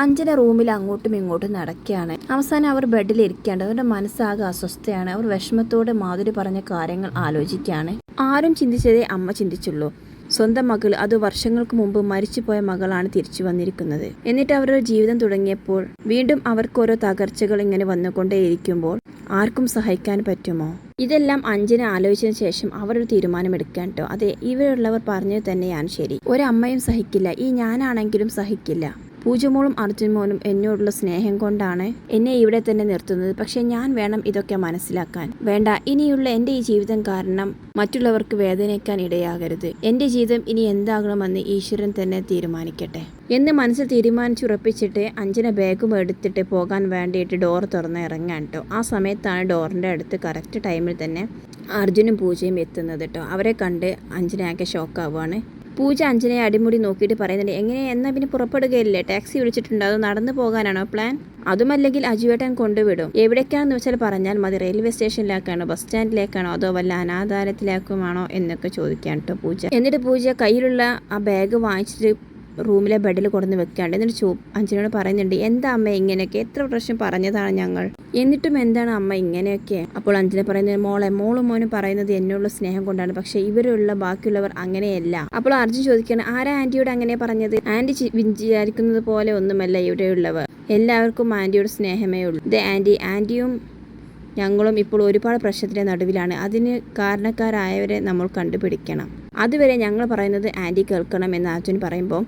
അഞ്ജന റൂമിൽ അങ്ങോട്ടും ഇങ്ങോട്ടും നടക്കുകയാണ്. അവസാനം അവർ ബെഡിൽ ഇരിക്കാണ്ട് അവരുടെ മനസ്സാകെ അസ്വസ്ഥയാണ്. അവർ വിഷമത്തോടെ മാധുരി പറഞ്ഞ കാര്യങ്ങൾ ആലോചിക്കുകയാണ്. ആരും ചിന്തിച്ചതേ അമ്മ ചിന്തിച്ചുള്ളൂ. സ്വന്തം മകൾ അത് വർഷങ്ങൾക്ക് മുമ്പ് മരിച്ചുപോയ മകളാണ് തിരിച്ചു വന്നിരിക്കുന്നത്. എന്നിട്ട് അവരുടെ ജീവിതം തുടങ്ങിയപ്പോൾ വീണ്ടും അവർക്ക് ഓരോ തകർച്ചകൾ ഇങ്ങനെ വന്നുകൊണ്ടേയിരിക്കുമ്പോൾ ആർക്കും സഹായിക്കാൻ പറ്റുമോ? ഇതെല്ലാം അഞ്ജന ആലോചിച്ചതിന് ശേഷം അവരൊരു തീരുമാനമെടുക്കാൻ കേട്ടോ. അതെ ഇവരുള്ളവർ പറഞ്ഞത് തന്നെയാണ് ശരി. ഒരമ്മയും സഹിക്കില്ല. ഈ ഞാനാണെങ്കിലും സഹിക്കില്ല. പൂജമോളും അർജുൻമോനും എന്നോടുള്ള സ്നേഹം കൊണ്ടാണ് എന്നെ ഇവിടെ തന്നെ നിർത്തുന്നത്. പക്ഷെ ഞാൻ വേണം ഇതൊക്കെ മനസ്സിലാക്കാൻ. വേണ്ട ഇനിയുള്ള എന്റെ ഈ ജീവിതം കാരണം മറ്റുള്ളവർക്ക് വേദനിക്കാൻ ഇടയാകരുത്. എന്റെ ജീവിതം ഇനി എന്താകണമെന്ന് ഈശ്വരൻ തന്നെ തീരുമാനിക്കട്ടെ. എന്ന് മനസ്സിൽ തീരുമാനിച്ചുറപ്പിച്ചിട്ട് അഞ്ജന ബാഗും എടുത്തിട്ട് പോകാൻ വേണ്ടിയിട്ട് ഡോർ തുറന്ന് ഇറങ്ങാൻ കേട്ടോ ആ സമയത്താണ് ഡോറിന്റെ അടുത്ത് കറക്റ്റ് ടൈമിൽ തന്നെ അർജുനും പൂജയും എത്തുന്നത് കേട്ടോ അവരെ കണ്ട് അഞ്ജനയാകെ ഷോക്കാവുകയാണ് പൂജ അഞ്ജനയെ അടിമുടി നോക്കിയിട്ട് പറയുന്നുണ്ട്. എങ്ങനെ? എന്നാ പിന്നെ പുറപ്പെടുകയില്ലേ? ടാക്സി വിളിച്ചിട്ടുണ്ട്. അത് നടന്നു പോകാനാണോ പ്ലാൻ? അതുമല്ലെങ്കിൽ അജുവേട്ടൻ കൊണ്ടുവിടും. എവിടേക്കാണെന്ന് വെച്ചാൽ പറഞ്ഞാൽ മതി. റെയിൽവേ സ്റ്റേഷനിലേക്കാണോ? ബസ് സ്റ്റാൻഡിലേക്കാണോ? അതോ വല്ല അനാഥാലയത്തിലേക്കുമാണോ? എന്നൊക്കെ ചോദിക്കാൻ കേട്ടോ പൂജ. എന്നിട്ട് പൂജ കയ്യിലുള്ള ആ ബാഗ് വാങ്ങിച്ചിട്ട് റൂമിലെ ബെഡിൽ കൊടുന്ന് വെക്കാണ്ട്. എന്നിട്ട് ചോ അഞ്ജനോട് പറയുന്നുണ്ട് എന്താ അമ്മ ഇങ്ങനെയൊക്കെ? എത്ര പ്രാവശ്യം പറഞ്ഞതാണ് ഞങ്ങൾ? എന്നിട്ടും എന്താണ് അമ്മ ഇങ്ങനെയൊക്കെ? അപ്പോൾ അഞ്ജന പറയുന്നത് മോളെ മോളും മോനും പറയുന്നത് എന്നോടുള്ള സ്നേഹം കൊണ്ടാണ്. പക്ഷെ ഇവരുള്ള ബാക്കിയുള്ളവർ അങ്ങനെയല്ല. അപ്പോൾ അർജുൻ ചോദിക്കുകയാണ് ആരാ ആന്റിയോട് അങ്ങനെ പറഞ്ഞത്? ആന്റി ചി- വിചാരിക്കുന്നത് പോലെ ഒന്നുമല്ല ഇവിടെയുള്ളവർ. എല്ലാവർക്കും ആന്റിയോട് സ്നേഹമേ ഉള്ളൂ. ഇത് ആന്റി ആന്റിയും ഞങ്ങളും ഇപ്പോൾ ഒരുപാട് പ്രശ്നത്തിന്റെ നടുവിലാണ്. അതിന് കാരണക്കാരായവരെ നമ്മൾ കണ്ടുപിടിക്കണം. അതുവരെ ഞങ്ങൾ പറയുന്നത് ആന്റി കേൾക്കണം എന്ന് അർജുൻ പറയുമ്പോൾ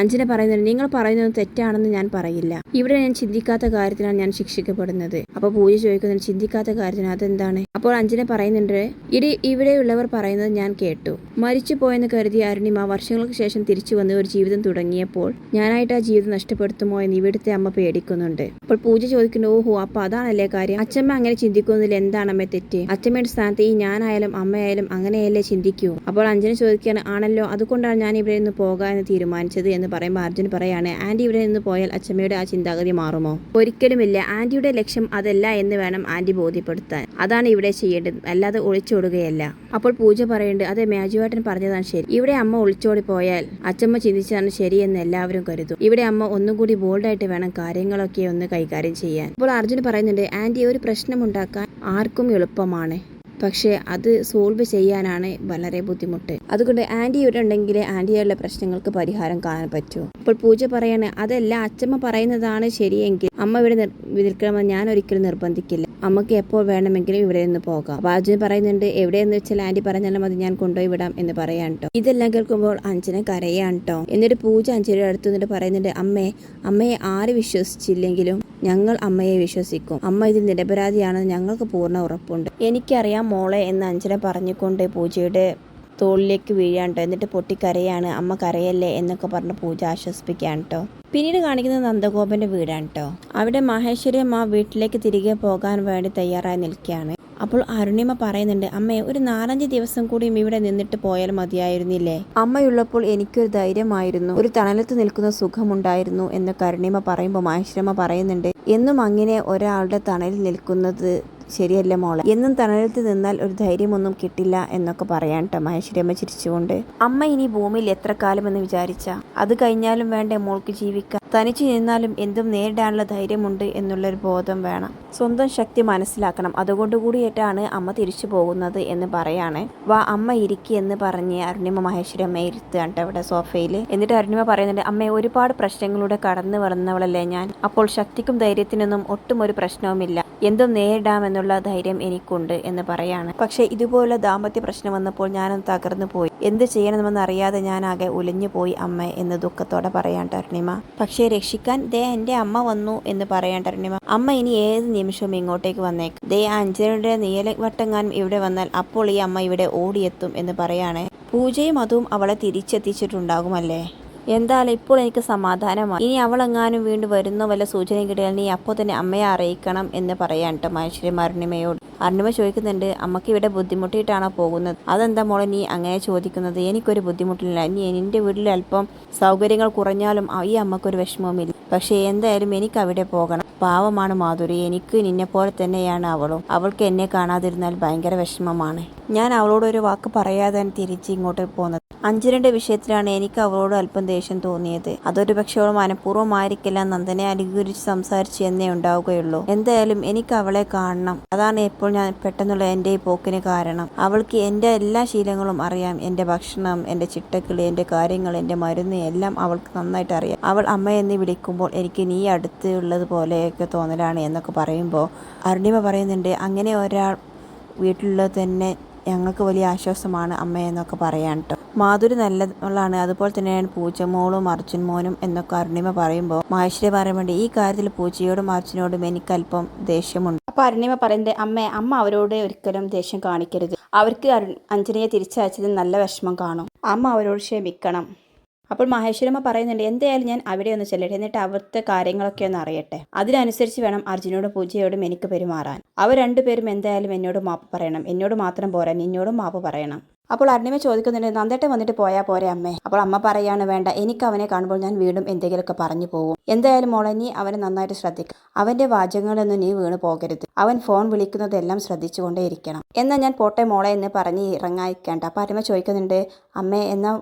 അഞ്ജന പറയുന്നുണ്ട് നിങ്ങൾ പറയുന്നത് തെറ്റാണെന്ന് ഞാൻ പറയില്ല. ഇവിടെ ഞാൻ ചിന്തിക്കാത്ത കാര്യത്തിനാണ് ഞാൻ ശിക്ഷിക്കപ്പെടുന്നത്. അപ്പോൾ പൂജ ചോദിക്കുന്നത് ചിന്തിക്കാത്ത കാര്യത്തിന് അതെന്താണ്? അപ്പോൾ അഞ്ജന പറയുന്നുണ്ട് ഇടി ഇവിടെയുള്ളവർ പറയുന്നത് ഞാൻ കേട്ടു. മരിച്ചു പോയെന്ന് കരുതിയ അരുണിമ വർഷങ്ങൾക്ക് ശേഷം തിരിച്ചു വന്ന് ഒരു ജീവിതം തുടങ്ങിയപ്പോൾ ഞാനായിട്ട് ആ ജീവിതം നഷ്ടപ്പെടുത്തുമോ എന്ന് ഇവിടുത്തെ അമ്മ പേടിക്കുന്നുണ്ട്. അപ്പോൾ പൂജ ചോദിക്കുന്നു ഓഹോ അപ്പൊ അതാണല്ലേ കാര്യം? അച്ഛമ്മ അങ്ങനെ ചിന്തിക്കുന്നതിൽ എന്താണ് അമ്മ തെറ്റ്? അച്ഛമ്മയുടെ സ്ഥാനത്ത് ഈ ഞാനായാലും അമ്മയായാലും അങ്ങനെയല്ലേ ചിന്തിക്കൂ? അപ്പോൾ അഞ്ജന ചോദിക്കുകയാണ് ആണല്ലോ അതുകൊണ്ടാണ് ഞാൻ ഇവിടെ നിന്ന് പോകാൻ തീരുമാനിച്ചത് എന്ന് പറയുമ്പോൾ അർജുൻ പറയാണ് ആന്റി ഇവിടെ നിന്ന് പോയാൽ അച്ഛമ്മയുടെ ആ ചിന്താഗതി മാറുമോ? ഒരിക്കലുമില്ല. ആന്റിയുടെ ലക്ഷ്യം അതല്ല എന്ന് വേണം ആന്റി ബോധ്യപ്പെടുത്താൻ. അതാണ് ഇവിടെ ചെയ്യേണ്ടത്. അല്ലാതെ ഒളിച്ചോടുകയല്ല. അപ്പോൾ പൂജ പറയുന്നുണ്ട് അതെ മേജുവേട്ടൻ പറഞ്ഞതാണ് ശരി. ഇവിടെ അമ്മ ഒളിച്ചോടി പോയാൽ അച്ഛമ്മ ചിന്തിച്ചതാണ് ശരിയെന്ന് എല്ലാവരും കരുതും. ഇവിടെ അമ്മ ഒന്നും കൂടി ബോൾഡായിട്ട് വേണം കാര്യങ്ങളൊക്കെ ഒന്ന് കൈകാര്യം ചെയ്യാൻ. അപ്പോൾ അർജുൻ പറയുന്നുണ്ട് ആന്റി ഒരു പ്രശ്നമുണ്ടാക്കാൻ ആർക്കും എളുപ്പമാണ്. പക്ഷേ അത് സോൾവ് ചെയ്യാനാണ് വളരെ ബുദ്ധിമുട്ട്. അതുകൊണ്ട് ആന്റി ഇവിടെ ഉണ്ടെങ്കിൽ ആന്റിയുള്ള പ്രശ്നങ്ങൾക്ക് പരിഹാരം കാണാൻ പറ്റൂ. അപ്പോൾ പൂജ പറയാണ് അതല്ല അച്ഛമ്മ പറയുന്നതാണ് ശരിയെങ്കിൽ അമ്മ ഇവിടെ നിൽക്കണമെന്ന് ഞാൻ ഒരിക്കലും നിർബന്ധിക്കില്ല. അമ്മയ്ക്ക് എപ്പോൾ വേണമെങ്കിലും ഇവിടെ നിന്ന് പോകാം. അപ്പോൾ അർജുൻ പറയുന്നുണ്ട് എവിടെയെന്ന് വെച്ചാൽ ആന്റി പറഞ്ഞാലും മതി ഞാൻ കൊണ്ടുപോയി വിടാം എന്ന് പറയാൻ കേട്ടോ ഇതെല്ലാം കേൾക്കുമ്പോൾ അഞ്ജന കരയാണ് കേട്ടോ എന്നിട്ട് പൂജ അഞ്ജനയുടെ അടുത്ത് നിന്നിട്ട് പറയുന്നുണ്ട് അമ്മേ അമ്മയെ ആര് വിശ്വസിച്ചില്ലെങ്കിലും ഞങ്ങൾ അമ്മയെ വിശ്വസിക്കും. അമ്മ ഇതിൽ നിരപരാധിയാണെന്ന് ഞങ്ങൾക്ക് പൂർണ ഉറപ്പുണ്ട്. എനിക്കറിയാം മോളെ എന്ന് അഞ്ജന പറഞ്ഞുകൊണ്ട് പൂജയുടെ തോളിലേക്ക് വീഴാണ്ട് എന്നിട്ട് പൊട്ടിക്കരയാണ് അമ്മ കരയല്ലേ എന്നൊക്കെ പറഞ്ഞ് പൂജ ആശ്വസിപ്പിക്കുകയാണ് കേട്ടോ പിന്നീട് കാണിക്കുന്നത് നന്ദഗോപന്റെ വീടാണ് കേട്ടോ അവിടെ മഹേശ്വരി അമ്മ വീട്ടിലേക്ക് തിരികെ പോകാൻ വേണ്ടി തയ്യാറായി നിൽക്കുകയാണ്. അപ്പോൾ അരുണിമ പറയുന്നുണ്ട് അമ്മേ ഒരു നാലഞ്ച് ദിവസം കൂടിയും ഇവിടെ നിന്നിട്ട് പോയാൽ മതിയായിരുന്നില്ലേ? അമ്മയുള്ളപ്പോൾ എനിക്കൊരു ധൈര്യമായിരുന്നു. ഒരു തണലത്ത് നിൽക്കുന്ന സുഖമുണ്ടായിരുന്നു എന്ന് കരുണിമ പറയുമ്പോൾ മഹേശ്വരമ്മ പറയുന്നുണ്ട് എന്നും അങ്ങനെ ഒരാളുടെ തണലിൽ നിൽക്കുന്നത് ശരിയല്ല മോളെ? എന്നും തണലത്ത് നിന്നാൽ ഒരു ധൈര്യമൊന്നും കിട്ടില്ല എന്നൊക്കെ പറയാൻ കേട്ടോ മഹേശ്വരമ്മ ചിരിച്ചുകൊണ്ട്. അമ്മ ഇനി ഭൂമിയിൽ എത്ര കാലമെന്ന് വിചാരിച്ച? അത് കഴിഞ്ഞാലും വേണ്ട മോൾക്ക് ജീവിക്കാൻ? തനിച്ചു നിന്നാലും എന്തും നേരിടാനുള്ള ധൈര്യമുണ്ട് എന്നുള്ളൊരു ബോധം വേണം. സ്വന്തം ശക്തി മനസ്സിലാക്കണം. അതുകൊണ്ട് കൂടിയിട്ടാണ് അമ്മ തിരിച്ചു പോകുന്നത് എന്ന് പറയാണ്. വാ അമ്മ ഇരിക്കി എന്ന് പറഞ്ഞ് അരുണിമ മഹേശ്വരമ്മ ട്ടോ അവിടെ സോഫയിൽ എന്നിട്ട് അരുണിമ പറയുന്നുണ്ട് അമ്മ ഒരുപാട് പ്രശ്നങ്ങളുടെ കടന്നു വന്നവളല്ലേ ഞാൻ? അപ്പോൾ ശക്തിക്കും ധൈര്യത്തിനൊന്നും ഒട്ടും ഒരു പ്രശ്നവുമില്ല. എന്തും നേരിടാമെന്നുള്ള ധൈര്യം എനിക്കുണ്ട് എന്ന് പറയാണ്. പക്ഷെ ഇതുപോലെ ദാമ്പത്യ പ്രശ്നം വന്നപ്പോൾ ഞാനൊന്ന് തകർന്നു പോയി. എന്ത് ചെയ്യണമെന്ന് അറിയാതെ ഞാൻ ആകെ ഉലഞ്ഞു പോയി അമ്മ എന്ന് ദുഃഖത്തോടെ പറയാൻ ടർണിമ പക്ഷേ രക്ഷിക്കാൻ ദേ എന്റെ അമ്മ വന്നു എന്ന് പറയാൻ ടർണിമ അമ്മ ഇനി ഏത് നിമിഷവും ഇങ്ങോട്ടേക്ക് വന്നേക്കും. ദേ അഞ്ജനയുടെ നീലവട്ടങ്ങാനും ഇവിടെ വന്നാൽ അപ്പോൾ ഈ അമ്മ ഇവിടെ ഓടിയെത്തും എന്ന് പറയാണ്. പൂജയും അതും അവളെ തിരിച്ചെത്തിച്ചിട്ടുണ്ടാകുമല്ലേ? എന്തായാലും ഇപ്പോൾ എനിക്ക് സമാധാനമായി. ഇനി അവളെങ്ങാനും വീണ്ടും വരുന്ന വല്ല സൂചന കിട്ടിയാൽ നീ അപ്പോൾ തന്നെ അമ്മയെ അറിയിക്കണം എന്ന് പറയാൻ കേട്ടോ മഹേശ്വരി അരുണിമയോട് അരുണിമ ചോദിക്കുന്നുണ്ട് അമ്മയ്ക്ക് ഇവിടെ ബുദ്ധിമുട്ടിയിട്ടാണോ പോകുന്നത്? അതെന്താ മോളെ നീ അങ്ങനെ ചോദിക്കുന്നത്? എനിക്കൊരു ബുദ്ധിമുട്ടില്ല. നീ എന്റെ വീട്ടിൽ അല്പം സൗകര്യങ്ങൾ കുറഞ്ഞാലും ഈ അമ്മക്കൊരു വിഷമവുമില്ല. പക്ഷേ എന്തായാലും എനിക്ക് അവിടെ പോകണം. പാവമാണ് മാധുരി. എനിക്ക് നിന്നെ പോലെ തന്നെയാണ് അവളും. അവൾക്ക് എന്നെ കാണാതിരുന്നാൽ ഭയങ്കര വിഷമമാണ്. ഞാൻ അവളോട് ഒരു വാക്ക് പറയാതെ തിരിച്ച് ഇങ്ങോട്ട് പോകുന്നത് രണ്ട് വിഷയത്തിലാണ് എനിക്ക് അവളോട് അല്പം ദേഷ്യം തോന്നിയത്. അതൊരു പക്ഷേ അവൾ മനഃപൂർവമായിരിക്കില്ല. നന്ദനെ അനുകൂലിച്ച് സംസാരിച്ച് എന്നേ ഉണ്ടാവുകയുള്ളൂ. എന്തായാലും എനിക്ക് അവളെ കാണണം. അതാണ് ഇപ്പോൾ ഞാൻ പെട്ടെന്നുള്ള എന്റെ ഈ പോക്കിന് കാരണം. അവൾക്ക് എന്റെ എല്ലാ ശീലങ്ങളും അറിയാം. എന്റെ ഭക്ഷണം എന്റെ ചിട്ടക്കിളി എന്റെ കാര്യങ്ങൾ എന്റെ മരുന്ന് എല്ലാം അവൾക്ക് നന്നായിട്ട് അറിയാം. അവൾ അമ്മ എന്ന് വിളിക്കുമ്പോൾ എനിക്ക് നീ അടുത്ത് ഉള്ളത് പോലെയൊക്കെ തോന്നലാണ് എന്നൊക്കെ പറയുമ്പോൾ അരുണിമ പറയുന്നുണ്ട് അങ്ങനെ ഒരാൾ വീട്ടിലുള്ളത് തന്നെ ഞങ്ങൾക്ക് വലിയ ആശ്വാസമാണ് അമ്മയെന്നൊക്കെ പറയാൻ കേട്ടോ മാധുരി നല്ലതാണ് അതുപോലെ തന്നെയാണ് പൂച്ച മോളും അർജുൻ മോനും എന്നൊക്കെ അരുണിമ പറയുമ്പോൾ മഹേശ്വരി വേണ്ടി ഈ കാര്യത്തിൽ പൂച്ചയോടും അർജുനോടും എനിക്ക് അല്പം ദേഷ്യമുണ്ട്. അപ്പൊ അരുണിമ പറയുന്നത് അമ്മ അമ്മ അവരോട് ഒരിക്കലും ദേഷ്യം കാണിക്കരുത്. അവർക്ക് അഞ്ജനയെ തിരിച്ചയച്ചതിൽ നല്ല വിഷമം കാണും. അമ്മ അവരോട് ക്ഷമിക്കണം. അപ്പോൾ മഹേശ്വരമ്മ പറയുന്നുണ്ട് എന്തായാലും ഞാൻ അവിടെ ഒന്ന് ചെല്ലട്ടെ എന്നിട്ട് അവിടുത്തെ കാര്യങ്ങളൊക്കെ ഒന്ന് അറിയട്ടെ. അതിനനുസരിച്ച് വേണം അർജുനോടും പൂജയോടും എനിക്ക് പെരുമാറാൻ. അവർ രണ്ടുപേരും എന്തായാലും എന്നോട് മാപ്പ് പറയണം. എന്നോട് മാത്രം പോരാ നിന്നോടും മാപ്പ് പറയണം. അപ്പോൾ അരുണിമ ചോദിക്കുന്നുണ്ട് നന്ദേട്ടൻ വന്നിട്ട് പോയാൽ പോരെ അമ്മേ? അപ്പോൾ അമ്മ പറയാണ് വേണ്ട എനിക്ക് അവനെ കാണുമ്പോൾ ഞാൻ വീണ്ടും എന്തെങ്കിലുമൊക്കെ പറഞ്ഞു പോകും. എന്തായാലും മോളെ നീ അവനെ നന്നായിട്ട് ശ്രദ്ധിക്കും. അവന്റെ വാചകങ്ങളൊന്നും നീ വീണ് പോകരുത്. അവൻ ഫോൺ വിളിക്കുന്നതെല്ലാം ശ്രദ്ധിച്ചുകൊണ്ടേ ഇരിക്കണം. എന്നാൽ ഞാൻ പോട്ടെ മോളെ എന്ന് പറഞ്ഞ് ഇറങ്ങായിക്കേണ്ട. അപ്പോൾ അരുമ ചോദിക്കുന്നുണ്ട് അമ്മേ എന്നാ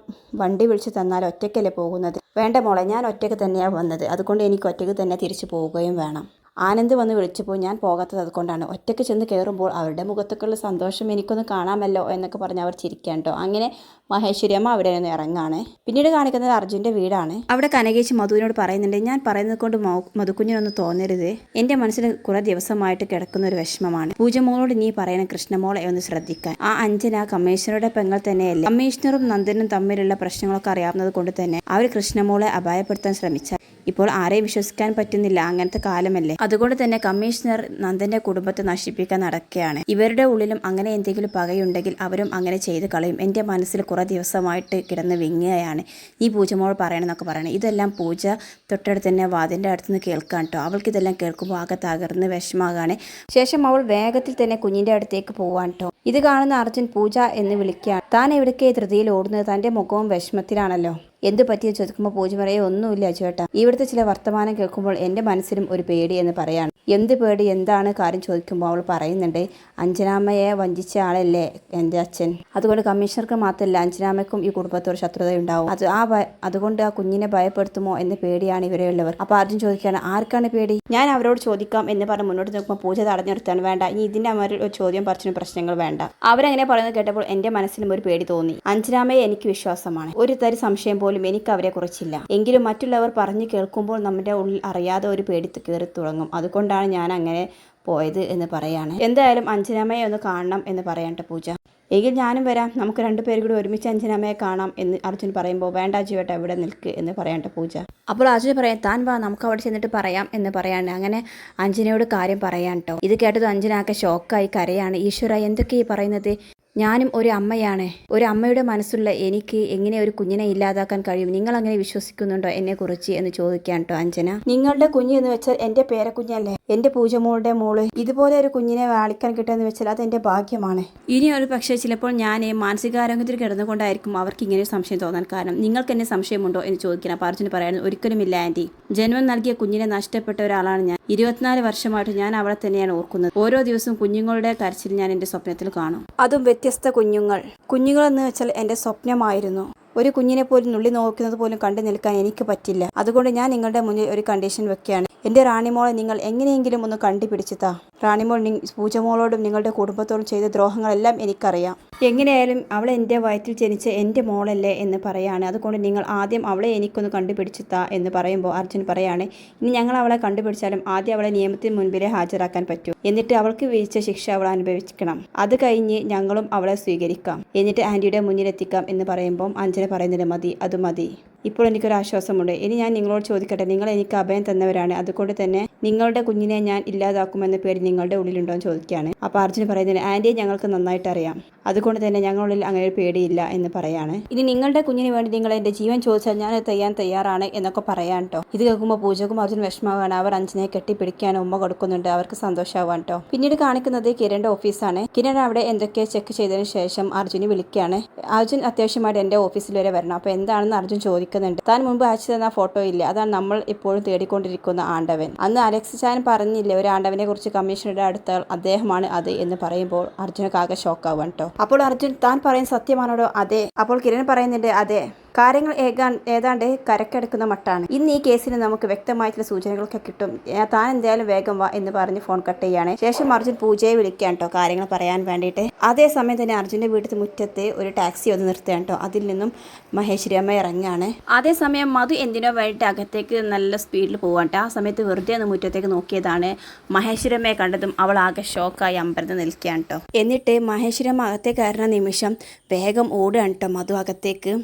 വണ്ടി വിളിച്ച് തന്നാൽ ഒറ്റയ്ക്കല്ലേ പോകുന്നത്? വേണ്ട മോളെ ഞാൻ ഒറ്റയ്ക്ക് തന്നെയാണ് വന്നത്. അതുകൊണ്ട് എനിക്ക് ഒറ്റയ്ക്ക് തന്നെ തിരിച്ചു പോവുകയും വേണം. ആനന്ദ് വന്ന് വിളിച്ചപ്പോൾ ഞാൻ പോകാത്തത് അതുകൊണ്ടാണ്. ഒറ്റയ്ക്ക് ചെന്ന് കയറുമ്പോൾ അവരുടെ മുഖത്തൊക്കെയുള്ള സന്തോഷം എനിക്കൊന്ന് കാണാമല്ലോ എന്നൊക്കെ പറഞ്ഞ് അവർ ചിരിക്കാൻ കേട്ടോ അങ്ങനെ മഹേശ്വരി അമ്മ അവിടെ നിന്ന് ഇറങ്ങാണ്. പിന്നീട് കാണിക്കുന്നത് അർജുന്റെ വീടാണ്. അവിടെ കനകേശി മധുവിനോട് പറയുന്നുണ്ട് ഞാൻ പറയുന്നത് കൊണ്ട് മധുക്കുഞ്ഞിനൊന്ന് തോന്നരുത്. എന്റെ മനസ്സിൽ കുറെ ദിവസമായിട്ട് കിടക്കുന്ന ഒരു വിഷമമാണ്. പൂജമോളോട് നീ പറയണ കൃഷ്ണമോളെ ഒന്ന് ശ്രദ്ധിക്കാൻ. ആ അഞ്ജന കമ്മീഷണറുടെ പെങ്ങൾ തന്നെയല്ലേ? കമ്മീഷണറും നന്ദനും തമ്മിലുള്ള പ്രശ്നങ്ങളൊക്കെ അറിയാവുന്നത് കൊണ്ട് തന്നെ അവർ കൃഷ്ണമോളെ അപായപ്പെടുത്താൻ ശ്രമിച്ചാൽ ഇപ്പോൾ ആരെയും വിശ്വസിക്കാൻ പറ്റുന്നില്ല. അങ്ങനത്തെ കാലമല്ലേ? അതുകൊണ്ട് തന്നെ കമ്മീഷണർ നന്ദന്റെ കുടുംബത്തെ നശിപ്പിക്കാൻ നടക്കുകയാണ്. ഇവരുടെ ഉള്ളിലും അങ്ങനെ എന്തെങ്കിലും പകയുണ്ടെങ്കിൽ അവരും അങ്ങനെ ചെയ്ത് കളയും. എന്റെ മനസ്സിൽ കുറേ ദിവസമായിട്ട് കിടന്ന് വിങ്ങുകയാണ്. ഈ പൂജമോൾ പറയണമെന്നൊക്കെ പറയണം. ഇതെല്ലാം പൂജ തൊട്ടടുത്ത് തന്നെ വാതിന്റെ അടുത്ത് നിന്ന് കേൾക്കാൻ കേട്ടോ അവൾക്ക് ഇതെല്ലാം കേൾക്കുമ്പോൾ ആകെ തകർന്ന് വിഷമാകാണ് ശേഷം അവൾ വേഗത്തിൽ തന്നെ കുഞ്ഞിന്റെ അടുത്തേക്ക് പോവാൻ കേട്ടോ ഇത് കാണുന്ന അർജുൻ പൂജ എന്ന് വിളിക്കുകയാണ്. താൻ എവിടേക്ക് ധൃതിയിൽ ഓടുന്നത്? തന്റെ മുഖവും വിഷമത്തിലാണല്ലോ. എന്ത് പറ്റിയ ചോദിക്കുമ്പോൾ പൂജ പറയുക ഒന്നുമില്ല ചേട്ടാ. ഇവിടുത്തെ ചില വർത്തമാനം കേൾക്കുമ്പോൾ എന്റെ മനസ്സിലും ഒരു പേടി എന്ന് പറയാണ്. എന്ത് പേടി എന്താണ് കാര്യം ചോദിക്കുമ്പോൾ അവൾ പറയുന്നുണ്ട് അഞ്ജനാമ്മയെ വഞ്ചിച്ച ആളല്ലേ എന്റെ അച്ഛൻ. അതുകൊണ്ട് കമ്മീഷണർക്ക് മാത്രമല്ല അഞ്ജനാമ്മയ്ക്കും ഈ കുടുംബത്തോട് ശത്രുതയുണ്ടാവും അത് ആ അതുകൊണ്ട് ആ കുഞ്ഞിനെ ഭയപ്പെടുത്തുമോ എന്ന പേടിയാണ് ഇവരെയുള്ളവർ. അപ്പോൾ അർജുൻ ചോദിക്കുകയാണ് ആർക്കാണ് പേടി? ഞാൻ അവരോട് ചോദിക്കാം എന്ന് പറഞ്ഞ് മുന്നോട്ട് നോക്കുമ്പോൾ പൂജ തടഞ്ഞു നിർത്താൻ വേണ്ട ഇനി ഇതിന്റെ അമ്മ ഒരു ചോദ്യം പറിച്ചിന് പ്രശ്നങ്ങൾ വേണ്ട. അവരങ്ങനെ പറയുന്നത് കേട്ടപ്പോൾ എന്റെ മനസ്സിലും ഒരു പേടി തോന്നി. അഞ്ജനാമയെ എനിക്ക് വിശ്വാസമാണ്. ഒരു തരി സംശയം പോലും എനിക്ക് അവരെ കുറിച്ചില്ല. എങ്കിലും മറ്റുള്ളവർ പറഞ്ഞു കേൾക്കുമ്പോൾ നമ്മുടെ ഉള്ളിൽ അറിയാതെ ഒരു പേടി കയറി തുടങ്ങും. അതുകൊണ്ടാണ് ഞാൻ അങ്ങനെ പോയത് എന്ന് പറയാണ്. എന്തായാലും അഞ്ജനമ്മയെ ഒന്ന് കാണണം എന്ന് പറയട്ടെ പൂജ. എങ്കിൽ ഞാനും വരാം. നമുക്ക് രണ്ടുപേരും കൂടി ഒരുമിച്ച് അഞ്ജനമ്മയെ കാണാം എന്ന് അർജുൻ പറയുമ്പോൾ വേണ്ട ജീവട്ട ഇവിടെ നിൽക്ക് എന്ന് പറയട്ടെ പൂജ. അപ്പോൾ അർജുൻ പറയാം താൻ വാ നമുക്ക് അവിടെ ചെന്നിട്ട് പറയാം എന്ന് പറയാണ്. അങ്ങനെ അഞ്ജനയോട് കാര്യം പറയാൻ കേട്ടോ ഇത് കേട്ടത് അഞ്ജനാക്കെ ഷോക്കായി കരയാണ്. ഈശ്വര എന്തൊക്കെയാണ് പറയുന്നത്? ഞാനും ഒരു അമ്മയാണ്. ഒരു അമ്മയുടെ മനസ്സുള്ള എനിക്ക് എങ്ങനെ ഒരു കുഞ്ഞിനെ ഇല്ലാതാക്കാൻ കഴിയും? നിങ്ങൾ അങ്ങനെ വിശ്വസിക്കുന്നുണ്ടോ എന്നെ കുറിച്ച് എന്ന് ചോദിക്കാൻ കേട്ടോ അഞ്ജന. നിങ്ങളുടെ കുഞ്ഞ് എന്ന് വെച്ചാൽ എന്റെ പേരക്കുഞ്ഞല്ലേ? എന്റെ പൂജമോളുടെ മോൾ. ഇതുപോലെ ഒരു കുഞ്ഞിനെ വാളിക്കാൻ കിട്ടുമെന്ന് വെച്ചാൽ അത് എന്റെ ഭാഗ്യമാണ്. ഇനി ഒരു പക്ഷേ ചിലപ്പോൾ ഞാൻ മാനസികാരോഗ്യത്തിൽ കിടന്നുകൊണ്ടായിരിക്കും അവർക്ക് ഇങ്ങനെ ഒരു സംശയം തോന്നാൻ കാരണം. നിങ്ങൾക്ക് എന്നെ സംശയമുണ്ടോ എന്ന് ചോദിക്കണം അപ്പോൾ അർജുന ഒരിക്കലും ഇല്ല ആന്റി ജന്മം നൽകിയ കുഞ്ഞിനെ നഷ്ടപ്പെട്ട ഒരാളാണ് ഞാൻ. ഇരുപത്തിനാല് വർഷമായിട്ട് ഞാൻ അവളെ തന്നെയാണ് ഓർക്കുന്നത്. ഓരോ ദിവസവും കുഞ്ഞുങ്ങളുടെ കരച്ചിൽ ഞാൻ എന്റെ സ്വപ്നത്തിൽ കാണും. അതും വ്യത്യസ്ത കുഞ്ഞുങ്ങൾ. കുഞ്ഞുങ്ങളെന്ന് വെച്ചാൽ എന്റെ സ്വപ്നമായിരുന്നു. ഒരു കുഞ്ഞിനെ പോലും നുള്ളി നോക്കുന്നത് പോലും കണ്ടു നിൽക്കാൻ എനിക്ക് പറ്റില്ല. അതുകൊണ്ട് ഞാൻ നിങ്ങളുടെ മുന്നിൽ ഒരു കണ്ടീഷൻ വെക്കുകയാണ്. എന്റെ റാണിമോളെ നിങ്ങൾ എങ്ങനെയെങ്കിലും ഒന്ന് കണ്ടുപിടിച്ചു താ റാണിമോൾ പൂജമോളോടും നിങ്ങളുടെ കുടുംബത്തോടും ചെയ്ത ദ്രോഹങ്ങളെല്ലാം എനിക്കറിയാം. എങ്ങനെയായാലും അവൾ എന്റെ വയറ്റിൽ ജനിച്ച എന്റെ മോളല്ലേ എന്ന് പറയാണ്. അതുകൊണ്ട് നിങ്ങൾ ആദ്യം അവളെ എനിക്കൊന്ന് കണ്ടുപിടിച്ചു താ എന്ന് പറയുമ്പോൾ അർജുൻ പറയാണ് ഇനി ഞങ്ങൾ അവളെ കണ്ടുപിടിച്ചാലും ആദ്യം അവളെ നിയമത്തിന് മുൻപിലെ ഹാജരാക്കാൻ പറ്റൂ. എന്നിട്ട് അവൾക്ക് വീഴ്ച ശിക്ഷ അവൾ അനുഭവിക്കണം. അത് കഴിഞ്ഞ് ഞങ്ങളും അവളെ സ്വീകരിക്കാം. എന്നിട്ട് ആന്റിയുടെ മുന്നിലെത്തിക്കാം എന്ന് പറയുമ്പോൾ അഞ്ജന പറയുന്നത് മതി അത് മതി. ഇപ്പോൾ എനിക്കൊരു ആശ്വാസമുണ്ട് ഇനി ഞാൻ നിങ്ങളോട് ചോദിക്കട്ടെ. നിങ്ങൾ എനിക്ക് അഭയം തന്നവരാണ്. അതുകൊണ്ട് തന്നെ നിങ്ങളുടെ കുഞ്ഞിനെ ഞാൻ ഇല്ലാതാക്കുമെന്ന പേര് നിങ്ങളുടെ ഉള്ളിലുണ്ടോ എന്ന് ചോദിക്കുകയാണ്. അപ്പോൾ അർജുൻ പറയുന്നത് ആന്റിയെ ഞങ്ങൾക്ക് നന്നായിട്ട് അറിയാം. അതുകൊണ്ട് തന്നെ ഞങ്ങളുള്ളിൽ അങ്ങനെ ഒരു പേടിയില്ല എന്ന് പറയാണ്. ഇനി നിങ്ങളുടെ കുഞ്ഞിന് വേണ്ടി നിങ്ങൾ എന്റെ ജീവൻ ചോദിച്ചാൽ ഞാൻ അത് ചെയ്യാൻ തയ്യാറാണ് എന്നൊക്കെ പറയാൻ കേട്ടോ ഇത് കേൾക്കുമ്പോൾ പൂജകും അർജുൻ വിഷമാവാണ് അവർ അഞ്ചിനെ കെട്ടിപ്പിടിക്കാൻ ഉമ്മ കൊടുക്കുന്നുണ്ട്. അവർക്ക് സന്തോഷമാവാൻ കേട്ടോ പിന്നീട് കാണിക്കുന്നത് കിരണിന്റെ ഓഫീസാണ്. കിരൺ അവിടെ എന്തൊക്കെ ചെക്ക് ചെയ്തതിന് ശേഷം അർജുനെ വിളിക്കുകയാണ്. അർജുൻ അത്യാവശ്യമായിട്ട് എന്റെ ഓഫീസിൽ വരെ വരണം. അപ്പോൾ എന്താണെന്ന് അർജുൻ ചോദിക്കുന്നുണ്ട്. താൻ മുമ്പ് അയച്ചു തന്ന ഫോട്ടോ ഇല്ല? അതാണ് നമ്മൾ ഇപ്പോഴും തേടിക്കൊണ്ടിരിക്കുന്ന ആണ്ടവൻ. അന്ന് അലക്സ് ചാൻ പറഞ്ഞില്ലേ ഒരു ആണ്ടവനെ കുറിച്ച് കമ്മീഷണറുടെ അടുത്ത അദ്ദേഹമാണ് അത് എന്ന് പറയുമ്പോൾ അർജുനക്കാകെ ഷോക്കാവും കേട്ടോ അപ്പോൾ അർജുൻ താൻ പറയുന്ന സത്യമാണോ അതെ. അപ്പോൾ കിരൺ പറയുന്നുണ്ട് അതെ. കാര്യങ്ങൾ ഏകാ ഏതാണ്ട് കരക്കെടുക്കുന്ന മട്ടാണ്. ഇന്ന് ഈ കേസിന് നമുക്ക് വ്യക്തമായിട്ടുള്ള സൂചനകളൊക്കെ കിട്ടും. താൻ എന്തായാലും വേഗം വാ എന്ന് പറഞ്ഞ് ഫോൺ കട്ട് ചെയ്യാണ്. ശേഷം അർജുൻ പൂജയെ വിളിക്കാൻ കേട്ടോ കാര്യങ്ങൾ പറയാൻ വേണ്ടിയിട്ട്. അതേസമയം തന്നെ അർജുന്റെ വീട്ടിൽ മുറ്റത്ത് ഒരു ടാക്സി വന്ന് നിർത്തുകയാണ് കേട്ടോ. അതിൽ നിന്നും മഹേശ്വരി അമ്മ ഇറങ്ങുകയാണ് അതേസമയം മധു എന്തിനോ വേണ്ടിയിട്ട് അകത്തേക്ക് നല്ല സ്പീഡിൽ പോകാണ്ട്. ആ സമയത്ത് വെറുതെ ഒന്ന് മുറ്റത്തേക്ക് നോക്കിയതാണ് മഹേശ്വരമ്മയെ കണ്ടതും അവൾ ആകെ ഷോക്കായി അമ്പരന്ന് നിൽക്കുകയാണ് കേട്ടോ. എന്നിട്ട് മഹേശ്വരമ്മ അകത്തേക്ക് കയറുന്ന നിമിഷം വേഗം ഓടുകയാണ് കേട്ടോ മധു അകത്തേക്ക്.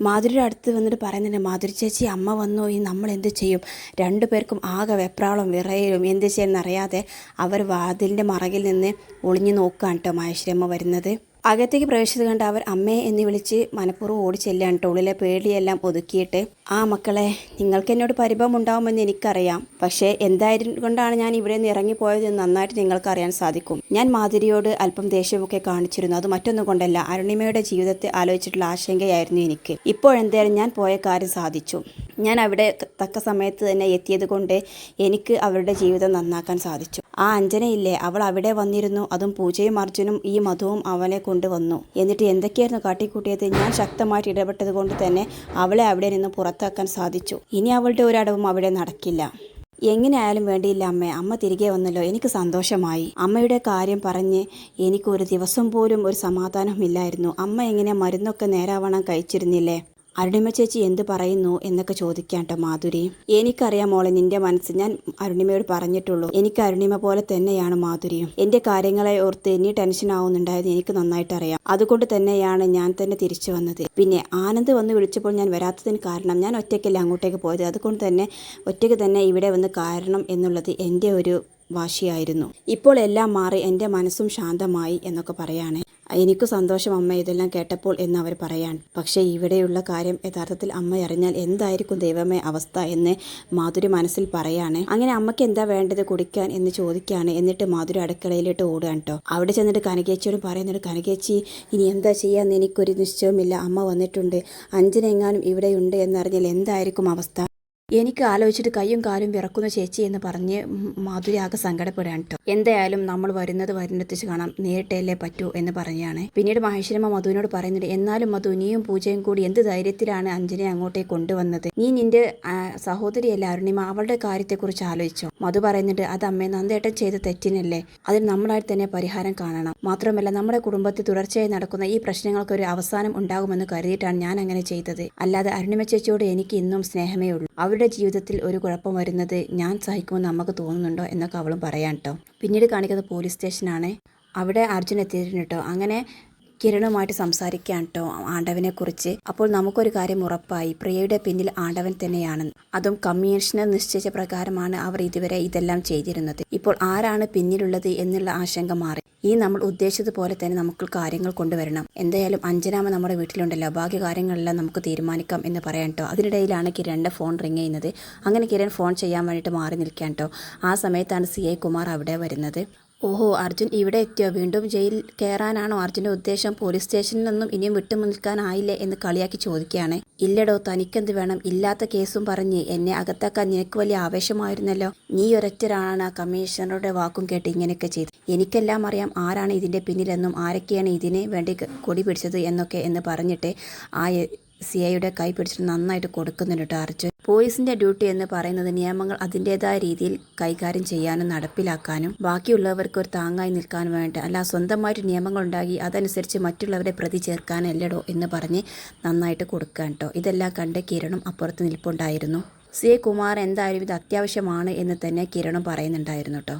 മാധുരിയുടെ അടുത്ത് വന്നിട്ട് പറയുന്നുണ്ട് മാധുരി ചേച്ചി അമ്മ വന്നു ഇനി നമ്മൾ എന്ത് ചെയ്യും? രണ്ടു പേർക്കും ആകെ വെപ്രാളം വിറയലും എന്ത് ചെയ്യുന്നറിയാതെ അവർ വാതിലിന്റെ മറകിൽ നിന്ന് ഒളിഞ്ഞു നോക്കുകയാണ് കേട്ടോ മഹേശ്വരമ്മ വരുന്നത്. അകത്തേക്ക് പ്രവേശിച്ചത് കണ്ട് അവർ അമ്മയെ എന്ന് വിളിച്ച് മനഃപൂർവം ഓടി ചെല്ലാണ് ടോളിലെ പേടിയെല്ലാം ഒതുക്കിയിട്ട് ആ മക്കളെ നിങ്ങൾക്ക് എന്നോട് പരിഭവം ഉണ്ടാവുമെന്ന് എനിക്കറിയാം. പക്ഷേ എന്തായിരുന്നു കൊണ്ടാണ് ഞാൻ ഇവിടെ നിന്ന് ഇറങ്ങിപ്പോയത് എന്ന് നന്നായിട്ട് നിങ്ങൾക്ക് അറിയാൻ സാധിക്കും. ഞാൻ മാധുരിയോട് അല്പം ദേഷ്യമൊക്കെ കാണിച്ചിരുന്നു. അത് മറ്റൊന്നും കൊണ്ടല്ല. അരുണിമയുടെ ജീവിതത്തെ ആലോചിച്ചിട്ടുള്ള ആശങ്കയായിരുന്നു എനിക്ക്. ഇപ്പോഴെന്തായാലും ഞാൻ പോയ കാര്യം സാധിച്ചു. ഞാൻ അവിടെ തക്ക സമയത്ത് തന്നെ എത്തിയത് കൊണ്ട് എനിക്ക് അവരുടെ ജീവിതം നന്നാക്കാൻ സാധിച്ചു. ആ അഞ്ജനയില്ലേ അവൾ അവിടെ വന്നിരുന്നു. അതും പൂജയും അർജുനും ഈ മധുവും അവനെ കൊണ്ടുവന്നു. എന്നിട്ട് എന്തൊക്കെയായിരുന്നു കാട്ടിക്കൂട്ടിയത്? ഞാൻ ശക്തമായിട്ട് ഇടപെട്ടത് കൊണ്ട് തന്നെ അവളെ അവിടെ നിന്ന് പുറത്താക്കാൻ സാധിച്ചു. ഇനി അവളുടെ ഒരടവും അവിടെ നടക്കില്ല. എങ്ങനെയായാലും വേണ്ടിയില്ല അമ്മ. അമ്മ തിരികെ വന്നല്ലോ. എനിക്ക് സന്തോഷമായി. അമ്മയുടെ കാര്യം പറഞ്ഞ് എനിക്കൊരു ദിവസം പോലും ഒരു സമാധാനമില്ലായിരുന്നു അമ്മ എങ്ങനെ മരുന്നൊക്കെ നേരാവണ്ണം കഴിച്ചിരുന്നില്ലേ? അരുണിമ ചേച്ചി എന്ത് പറയുന്നു എന്നൊക്കെ ചോദിക്കാം കേട്ടോ മാധുരി. എനിക്കറിയാം മോളെ നിന്റെ മനസ്സ് ഞാൻ അരുണിമയോട് പറഞ്ഞിട്ടുള്ളൂ. എനിക്ക് അരുണിമ പോലെ തന്നെയാണ് മാധുരിയും എന്റെ കാര്യങ്ങളെ ഓർത്ത് ഇനി ടെൻഷൻ ആവുന്നുണ്ടായത് എനിക്ക് നന്നായിട്ട് അറിയാം അതുകൊണ്ട് തന്നെയാണ് ഞാൻ തന്നെ തിരിച്ചു വന്നത്. പിന്നെ ആനന്ദ് വന്ന് വിളിച്ചപ്പോൾ ഞാൻ വരാത്തതിന് കാരണം ഞാൻ ഒറ്റയ്ക്കല്ല അങ്ങോട്ടേക്ക് പോയത്. അതുകൊണ്ട് തന്നെ ഒറ്റയ്ക്ക് തന്നെ ഇവിടെ വന്ന് കാരണം എന്നുള്ളത് എന്റെ ഒരു വാശിയായിരുന്നു. ഇപ്പോൾ എല്ലാം മാറി എന്റെ മനസ്സും ശാന്തമായി എന്നൊക്കെ പറയാണ്. എനിക്ക് സന്തോഷം അമ്മ ഇതെല്ലാം കേട്ടപ്പോൾ എന്ന് അവർ പറയാൻ. പക്ഷേ ഇവിടെയുള്ള കാര്യം യഥാർത്ഥത്തിൽ അമ്മ അറിഞ്ഞാൽ എന്തായിരിക്കും ദൈവമേ അവസ്ഥ എന്ന് മാധുരി മനസ്സിൽ പറയാണ്. അങ്ങനെ അമ്മയ്ക്ക് എന്താ വേണ്ടത് കുടിക്കാൻ എന്ന് ചോദിക്കുകയാണ് എന്നിട്ട് മാധുരി അടുക്കളയിലിട്ട് ഓടുകയാണ് കേട്ടോ. അവിടെ ചെന്നിട്ട് കനകേച്ചിയോട് പറയുന്നുണ്ട് കനകേച്ചി ഇനി എന്താ ചെയ്യാന്ന് എനിക്കൊരു നിശ്ചയവുമില്ല. അമ്മ വന്നിട്ടുണ്ട്. അഞ്ചിനെങ്ങാനും ഇവിടെയുണ്ട് എന്നറിഞ്ഞാൽ എന്തായിരിക്കും അവസ്ഥ? എനിക്ക് ആലോചിച്ചിട്ട് കയ്യും കാലും വിറക്കുന്ന ചേച്ചി എന്ന് പറഞ്ഞ് മാധുരി ആകെ സങ്കടപ്പെടുകയാണ് കേട്ടോ എന്തായാലും നമ്മൾ വരുന്നത് വരുന്നെത്തിച്ച് കാണാം. നേരിട്ടല്ലേ പറ്റൂ എന്ന് പറയുകയാണ് പിന്നീട് മഹേശ്വരമ്മ മധുവിനോട് പറയുന്നത് എന്നാലും മധു നീയും പൂജയും കൂടി എന്ത് ധൈര്യത്തിലാണ് അഞ്ജനെ അങ്ങോട്ടേക്ക് കൊണ്ടുവന്നത്? നീ നിന്റെ സഹോദരിയല്ല അരുണിമ? അവളുടെ കാര്യത്തെക്കുറിച്ച് ആലോചിച്ചോ. മധു പറയുന്നുണ്ട് അത് അമ്മേ നന്ദേട്ടൻ ചെയ്ത തെറ്റിനല്ലേ. അതിന് നമ്മളായി തന്നെ പരിഹാരം കാണണം. മാത്രമല്ല നമ്മുടെ കുടുംബത്തിൽ തുടർച്ചയായി നടക്കുന്ന ഈ പ്രശ്നങ്ങൾക്ക് ഒരു അവസാനം ഉണ്ടാകുമെന്ന് കരുതിയിട്ടാണ് ഞാൻ അങ്ങനെ ചെയ്തത്. അല്ലാതെ അരുണിമ ചേച്ചിയോട് എനിക്ക് ഇന്നും സ്നേഹമേ ഉള്ളൂ. അവരുടെ ജീവിതത്തിൽ ഒരു കുഴപ്പം വരുന്നത് ഞാൻ സഹിക്കുമെന്ന് നമുക്ക് തോന്നുന്നുണ്ടോ എന്നൊക്കെ അവളും പറയാൻ കേട്ടോ പിന്നീട് കാണിക്കുന്നത് പോലീസ് സ്റ്റേഷനാണ്. അവിടെ അർജുൻ എത്തിയിട്ടുണ്ട് കേട്ടോ അങ്ങനെ കിരണുമായിട്ട് സംസാരിക്കാൻ കേട്ടോ ആണ്ടവനെ കുറിച്ച്. അപ്പോൾ നമുക്കൊരു കാര്യം ഉറപ്പായി. പ്രിയയുടെ പിന്നിൽ ആണ്ടവൻ തന്നെയാണ്. അതും കമ്മീഷണർ നിശ്ചയിച്ച പ്രകാരമാണ് അവർ ഇതുവരെ ഇതെല്ലാം ചെയ്തിരുന്നത്. ഇപ്പോൾ ആരാണ് പിന്നിലുള്ളത് എന്നുള്ള ആശങ്ക മാറി. ഈ നമ്മൾ ഉദ്ദേശിച്ചതുപോലെ തന്നെ നമുക്ക് കാര്യങ്ങൾ കൊണ്ടുവരണം. എന്തായാലും അഞ്ജനാമ നമ്മുടെ വീട്ടിലുണ്ടല്ലോ. ബാക്കി കാര്യങ്ങളെല്ലാം നമുക്ക് തീരുമാനിക്കാം എന്ന് പറയാൻ കേട്ടോ അതിനിടയിലാണ് കിരണിന്റെ ഫോൺ റിങ് ചെയ്യുന്നത്. അങ്ങനെ കിരൺ ഫോൺ ചെയ്യാൻ വേണ്ടിയിട്ട് മാറി നിൽക്കാൻ കേട്ടോ ആ സമയത്താണ് സി ഐ കുമാർ അവിടെ വരുന്നത്. ഓഹോ അർജുൻ ഇവിടെ എത്തിയോ? വീണ്ടും ജയിൽ കയറാനാണോ അർജുന്റെ ഉദ്ദേശം? പോലീസ് സ്റ്റേഷനിൽ നിന്നും ഇനിയും വിട്ടു നിൽക്കാനായില്ലേ എന്ന് കളിയാക്കി ചോദിക്കുകയാണ്. ഇല്ലടോ തനിക്കെന്ത് വേണം? ഇല്ലാത്ത കേസും പറഞ്ഞ് എന്നെ അകത്താക്കാൻ നിനക്ക് വലിയ ആവേശമായിരുന്നല്ലോ. നീ ഒരൊറ്റരാണ് കമ്മീഷണറുടെ വാക്കും കേട്ട് ഇങ്ങനെയൊക്കെ ചെയ്തു എനിക്കെല്ലാം അറിയാം ആരാണ് ഇതിന്റെ പിന്നിലെന്നും ആരൊക്കെയാണ് ഇതിനെ വേണ്ടി കൊടി പിടിച്ചത് എന്നൊക്കെ എന്ന് പറഞ്ഞിട്ട് ആ സി ഐയുടെ കൈ പിടിച്ചിട്ട് നന്നായിട്ട് കൊടുക്കുന്നുണ്ട് കേട്ടോ അർജുൻ. പോലീസിന്റെ ഡ്യൂട്ടി എന്ന് പറയുന്നത് നിയമങ്ങൾ അതിന്റെതായ രീതിയിൽ കൈകാര്യം ചെയ്യാനും നടപ്പിലാക്കാനും ബാക്കിയുള്ളവർക്ക് ഒരു താങ്ങായി നിൽക്കാനും വേണ്ടി അല്ല സ്വന്തമായിട്ട് നിയമങ്ങൾ ഉണ്ടാക്കി അതനുസരിച്ച് മറ്റുള്ളവരെ പ്രതി ചേർക്കാനല്ലടോ എന്ന് പറഞ്ഞ് നന്നായിട്ട് കൊടുക്കാൻ കേട്ടോ ഇതെല്ലാം കണ്ട് കിരണും അപ്പുറത്ത് നിൽപ്പുണ്ടായിരുന്നു. സി. കുമാർ എന്തായാലും ഇത് അത്യാവശ്യമാണ് എന്ന് തന്നെ കിരണും പറയുന്നുണ്ടായിരുന്നു കേട്ടോ